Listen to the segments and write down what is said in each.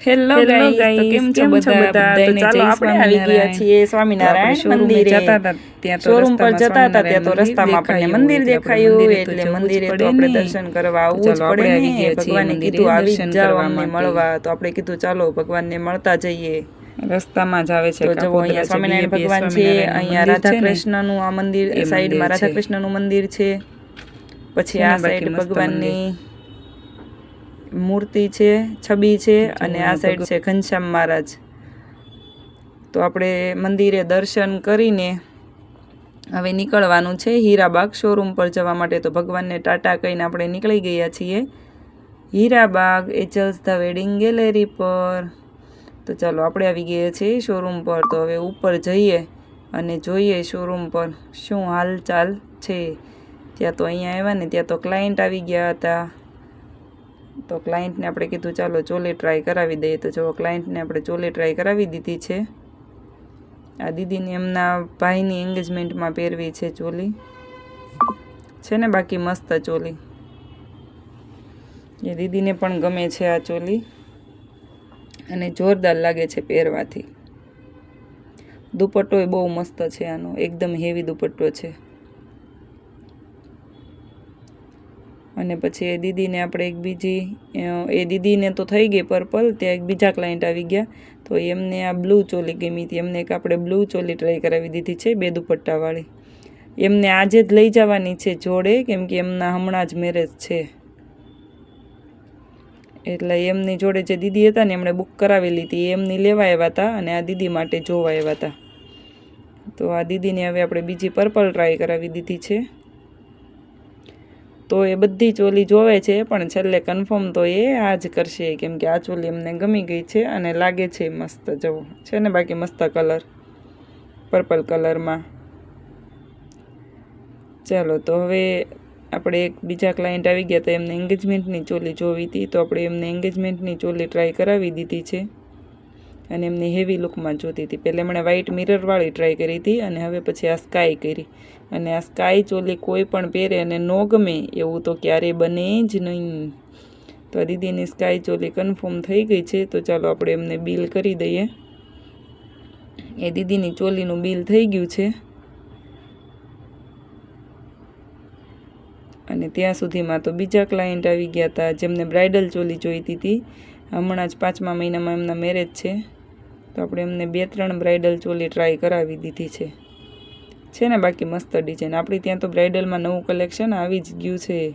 Hello guys તો કેમ છો બધા? તો ચાલો આપણે આવી ગયા છીએ સ્વામિનારાયણ મંદિરે. જતા હતા, ત્યાં તો શોરૂમ પર જતા હતા ત્યાં તો રસ્તામાં આપણને મંદિર દેખાયું એટલે મંદિરે તો આપણે દર્શન કરવા આવવું જ પડે ને ભગવાને કીધું આવી જ જાઓ અમને મળવા. તો આપણે કીધું ચાલો ભગવાનને મળતા જઈએ. રસ્તામાં જ આવે છે તો જુઓ અહીંયા સ્વામિનારાયણ ભગવાન છે અહીંયા રાધા કૃષ્ણનું આ મંદિર સાઈડમાં રાધા. કૃષ્ણનું મંદિર છે. પછી આ સાઈડ ભગવાનની મૂર્તિ છે છબી છે અને આ સાઈડ છે ઘનશ્યામ મહારાજ. તો આપણે મંદિરે દર્શન કરીને હવે નીકળવાનું છે હીરાબાગ શોરૂમ પર જવા માટે. તો ભગવાનને ટાટા કહીને આપણે નીકળી ગયા છીએ હીરાબાગ એચલ્સ ધ વેડિંગ ગેલેરી પર. તો ચાલો આપણે આવી ગયા છીએ શોરૂમ પર. તો હવે ઉપર જઈએ અને જોઈએ શોરૂમ પર શું હાલચાલ છે. ત્યાં તો અહીંયા આવ્યા ને ત્યાં તો ક્લાયન્ટ આવી ગયા હતા. તો ક્લાયન્ટને આપણે કીધું, ચાલો ચોલી ટ્રાય કરાવી દઈએ. તો જો ક્લાયન્ટને આપણે ચોલી ટ્રાય કરાવી દીધી છે. આ દીદીને એમના ભાઈની એન્ગેજમેન્ટમાં પહેરવી છે ચોલી. છે ને બાકી મસ્ત ચોલી. એ દીદીને પણ ગમે છે આ ચોલી. અને જોરદાર લાગે છે પહેરવાથી. દુપટ્ટો એ બહુ મસ્ત છે આનો, એકદમ હેવી દુપટ્ટો છે. અને પછી એ દીદીને આપણે એક બીજી એ દીદીને તો થઈ ગઈ પર્પલ, ત્યાં એક બીજા ક્લાયન્ટ આવી ગયા. તો એમને આ બ્લુ ચોલી ગમી હતી. એમને એક આપણે બ્લુ ચોલી ટ્રાય કરાવી દીધી છે, બે દુપટ્ટાવાળી. એમને આજે જ લઈ જવાની છે જોડે, કેમ કે એમના હમણાં જ મેરેજ છે. એટલે એમની જોડે જે દીદી હતા ને, એમણે બુક કરાવેલી હતી. એમની લેવા આવ્યા હતા અને આ દીદી માટે જોવા આવ્યા હતા. તો આ દીદીને હવે આપણે બીજી પર્પલ ટ્રાય કરાવી દીધી છે. તો એ બધી ચોલી જોવે છે, પણ છેલ્લે કન્ફર્મ તો એ આ જ કરશે, કેમ કે આ ચોલી એમને ગમી ગઈ છે અને લાગે છે મસ્ત જવું. છે ને બાકી મસ્ત કલર પર્પલ કલરમાં ચાલો, તો હવે આપણે એક બીજા ક્લાયન્ટ આવી ગયા તો એમને એન્ગેજમેન્ટની ચોલી જોવી હતી, તો આપણે એમને એન્ગેજમેન્ટની ચોલી ટ્રાય કરાવી દીધી છે. અને એમને હેવી લુકમાં જોતી હતી. પહેલાં એમણે વ્હાઇટ મિરરવાળી ટ્રાય કરી હતી અને હવે પછી આ સ્કાય કરી. અને આ સ્કાય ચોલી કોઈ પણ પહેરે અને ન ગમે એવું તો ક્યારેય બને જ નહીં. તો દીદીની સ્કાય ચોલી કન્ફર્મ થઈ ગઈ છે, તો ચાલો આપણે એમને બિલ કરી દઈએ. એ દીદીની ચોલીનું બિલ થઈ ગયું છે. અને ત્યાં સુધીમાં તો બીજા ક્લાયન્ટ આવી ગયા હતા જેમને બ્રાઇડલ ચોલી જોઈતી હતી હમણાં જ પાંચમા મહિનામાં એમના મેરેજ છે. તો આપણે એમને બે ત્રણ બ્રાઇડલ ચોલી ટ્રાય કરાવી દીધી છે. છે ને બાકી મસ્ત ડિઝાઇન આપણી ત્યાં તો બ્રાઇડલમાં નવું કલેક્શન આવી જ ગયું છે.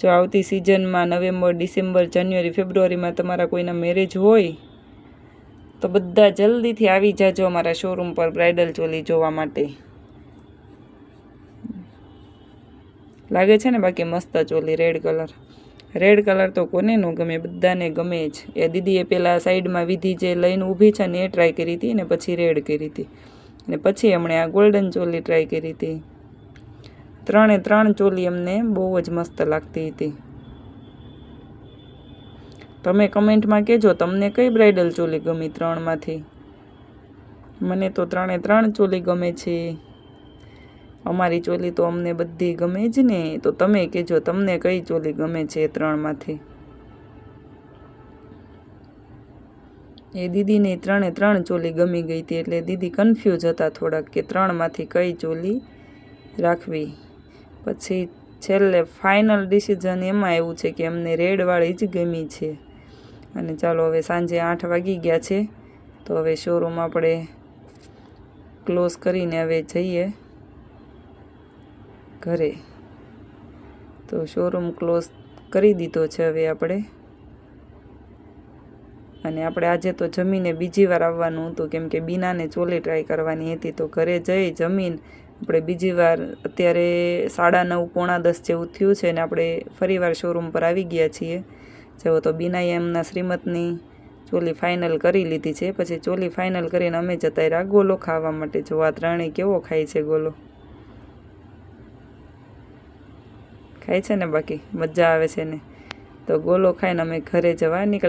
જો આવતી સિઝનમાં નવેમ્બર, ડિસેમ્બર, જાન્યુઆરી, ફેબ્રુઆરીમાં તમારા કોઈના મેરેજ હોય, તો બધા જલ્દીથી આવી જાજો અમારા શોરૂમ પર બ્રાઇડલ ચોલી જોવા માટે. લાગે છે ને બાકી મસ્ત choli red colour red colour તો કોને ન ગમે, બધાને ગમે જ. એ દીદીએ પેલા સાઈડમાં વિધિ જે લઈને ઊભી છે ને એ ટ્રાય કરી હતી ને પછી રેડ કરી હતી. ને પછી એમણે આ ગોલ્ડન ચોલી ટ્રાય કરી હતી. ત્રણે ત્રણ ચોલી અમને બહુ જ મસ્ત લાગતી હતી. તમે કમેન્ટમાં કહેજો તમને કઈ બ્રાઇડલ ચોલી ગમી ત્રણમાંથી. મને તો ત્રણે ત્રણ ચોલી ગમે છે. અમારી ચોલી તો અમને બધી ગમે જ ને. તો તમે કહેજો તમને કઈ ચોલી ગમે છે ત્રણમાંથી. એ દીદીને ત્રણે ત્રણ ચોલી ગમી ગઈ હતી એટલે દીદી કન્ફ્યુઝ હતા થોડાક કે ત્રણમાંથી કઈ ચોલી રાખવી. પછી છેલ્લે ફાઇનલ ડિસિઝન એમાં એવું છે કે અમને રેડવાળી જ ગમી છે. અને ચાલો હવે સાંજે આઠ વાગી ગયા છે, તો હવે શોરૂમ આપણે ક્લોઝ કરીને હવે જઈએ ઘરે. તો શોરૂમ ક્લોઝ કરી દીધો છે હવે આપણે. અને આપણે આજે તો જમીને બીજી વાર આવવાનું હતું, કેમ કે બીનાને ચોલી ટ્રાય કરવાની હતી. તો ઘરે જઈ જમીન આપણે બીજી વાર અત્યારે સાડા નવ, પોણા દસ જેવું થયું છે ને આપણે ફરીવાર શોરૂમ પર આવી ગયા છીએ. જેવો તો બીનાએ એમના શ્રીમતની ચોલી ફાઇનલ કરી લીધી છે. પછી ચોલી ફાઇનલ કરીને અમે જતા રહ્યા ગોલો ખાવા માટે. જો આ ત્રણેય કેવો ખાય છે ગોલો? ખાય છે ને બાકી? મજા આવે છે ને? તો ગોલો ખાઈને અમે ઘરે જવા નીકળ